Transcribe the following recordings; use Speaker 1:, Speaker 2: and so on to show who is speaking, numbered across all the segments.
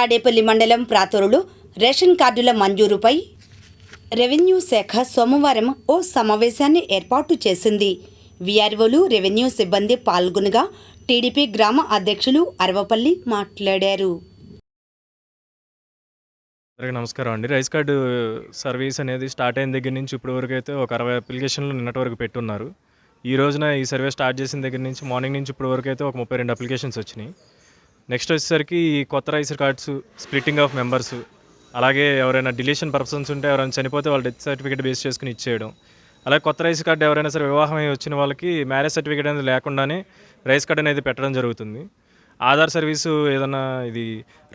Speaker 1: తాడేపల్లి మండలం ప్రాతరులు రేషన్ కార్డుల మంజూరుపై రెవెన్యూ శాఖ సోమవారం ఓ సమావేశాన్ని ఏర్పాటు చేసింది. విఆర్ఓలు రెవెన్యూ సిబ్బంది పాల్గొనగా టీడీపీ గ్రామ అధ్యక్షులు అరవపల్లి మాట్లాడారు.
Speaker 2: అందరికీ నమస్కారం అండి. రైస్ కార్డు సర్వీస్ అనేది స్టార్ట్ అయిన దగ్గర నుంచి ఇప్పటి వరకు అయితే ఒక అరవై అప్లికేషన్లు నిన్నటి వరకు పెట్టున్నారు. ఈ రోజున ఈ సర్వే స్టార్ట్ చేసిన దగ్గర నుంచి మార్నింగ్ నుంచి ఇప్పటి వరకు అయితే ఒక ముప్పై రెండు అప్లికేషన్స్ వచ్చినాయి. నెక్స్ట్ వచ్చేసరికి ఈ కొత్త rice cards splitting of members అలాగే ఎవరైనా డిలీషన్ పర్సన్స్ ఉంటే ఎవరైనా చనిపోతే వాళ్ళ డెత్ సర్టిఫికేట్ బేస్ చేసుకుని ఇచ్చేయడం. అలాగే కొత్త రైస్ కార్డు ఎవరైనా సరే వివాహం అయి వచ్చిన వాళ్ళకి మ్యారేజ్ సర్టిఫికేట్ అనేది లేకుండానే రైస్ కార్డ్ అనేది పెట్టడం జరుగుతుంది. ఆధార్ సర్వీసు ఏదన్నా ఇది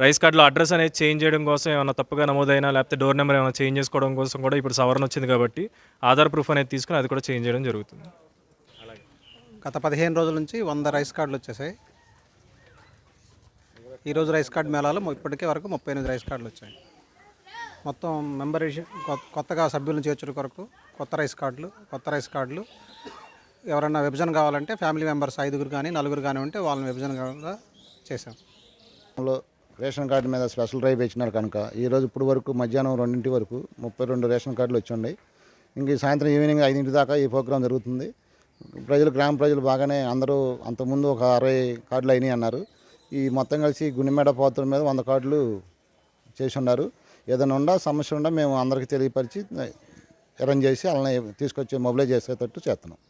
Speaker 2: రైస్ కార్డులో అడ్రస్ అనేది చేంజ్ చేయడం కోసం ఏమైనా తప్పుగా నమోదైనా లేకపోతే డోర్ నెంబర్ ఏమైనా చేంజ్ చేసుకోవడం కోసం కూడా ఇప్పుడు సవరణ వచ్చింది కాబట్టి ఆధార్ ప్రూఫ్ అనేది తీసుకుని అది కూడా చేంజ్ చేయడం జరుగుతుంది.
Speaker 3: గత పదిహేను రోజుల నుంచి వంద రైస్ కార్డులు వచ్చేసాయి. ఈరోజు రైస్ కార్డు మేళాలో ఇప్పటికే వరకు ముప్పై ఎనిమిది రైస్ కార్డులు వచ్చాయి. మొత్తం మెంబరేషన్ కొత్తగా సభ్యులను చేర్చడం కొరకు కొత్త రైస్ కార్డులు కొత్త రైస్ కార్డులు. ఎవరైనా విభజన కావాలంటే ఫ్యామిలీ మెంబర్స్ ఐదుగురు కానీ నలుగురు కానీ ఉంటే వాళ్ళని విభజనగా
Speaker 4: చేశాం. రేషన్ కార్డు మీద స్పెషల్ డ్రైవ్ ఇచ్చినారు కనుక ఈరోజు ఇప్పుడు వరకు మధ్యాహ్నం రెండింటి వరకు ముప్పై రెండు రేషన్ కార్డులు వచ్చి ఉన్నాయి. ఇంక ఈ సాయంత్రం ఈవినింగ్ ఐదింటి దాకా ఈ ప్రోగ్రాం జరుగుతుంది. ప్రజలు గ్రామ ప్రజలు బాగానే అందరూ అంతకుముందు ఒక అరవై కార్డులు అయినాయి అన్నారు. ఈ మొత్తం కలిసి గుండెమేడ పోతుల మీద వంద కార్డులు చేసి ఉన్నారు. ఏదైనా ఉండా సమస్య ఉండా మేము అందరికీ తెలియపరిచి అరేంజ్ చేసి వాళ్ళని తీసుకొచ్చి మొబిలైజ్ చేసేటట్టు చేస్తున్నాం.